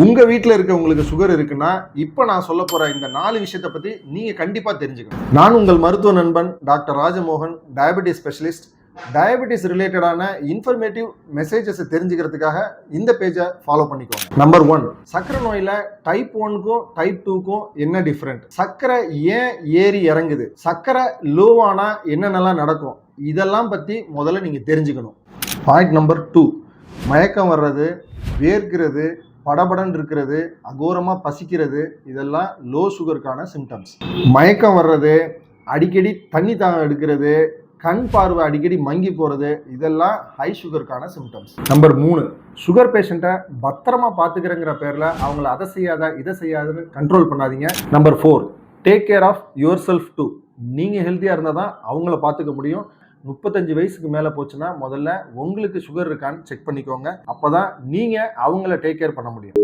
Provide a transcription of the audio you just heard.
உங்க வீட்டில் இருக்கவங்களுக்கு சுகர் இருக்குன்னா இப்போ நான் சொல்ல போகிற இந்த நாலு விஷயத்தை பற்றி நீங்கள் கண்டிப்பாக தெரிஞ்சுக்கணும். நான் உங்கள் மருத்துவ நண்பன் doctor Rajamohan diabetes specialist diabetes ரிலேட்டடான இன்ஃபர்மேட்டிவ் மெசேஜஸை தெரிஞ்சுக்கிறதுக்காக இந்த பேஜை ஃபாலோ பண்ணிக்கோங்க. நம்பர் ஒன் சக்கரை நோயில் டைப் ஒன்க்கும் டைப் டூக்கும் என்ன டிஃப்ரெண்ட் சக்கரை ஏன் ஏறி இறங்குது? சக்கரை லோவானா என்னென்னலாம் நடக்கும்? இதெல்லாம் பற்றி முதல்ல நீங்கள் தெரிஞ்சுக்கணும். பாயிண்ட் நம்பர் டூ மயக்கம் வர்றது வேர்க்கிறது படபடன்னு இருக்கிறது அகோரமாக பசிக்கிறது இதெல்லாம் லோ சுகருக்கான சிம்டம்ஸ் மயக்கம் வர்றது அடிக்கடி தண்ணி தாங்க எடுக்கிறது கண் பார்வை அடிக்கடி மங்கி போகிறது இதெல்லாம் ஹை சுகருக்கான சிம்டம்ஸ் நம்பர் மூணு சுகர் பேஷண்ட்டை பத்திரமா பார்த்துக்கிறேங்கிற பேரில் அவங்கள அதை செய்யாத இதை செய்யாதுன்னு கண்ட்ரோல் பண்ணாதீங்க. Number four take care of yourself too நீங்கள் ஹெல்த்தியாக இருந்தால் தான் அவங்கள பார்த்துக்க முடியும். முப்பத்தஞ்சு வயசுக்கு மேலே போச்சுன்னா முதல்ல உங்களுக்கு சுகர் இருக்கான்னு செக் பண்ணிக்கோங்க. அப்போ தான் நீங்கள் அவங்கள டேக் கேர் பண்ண முடியும்.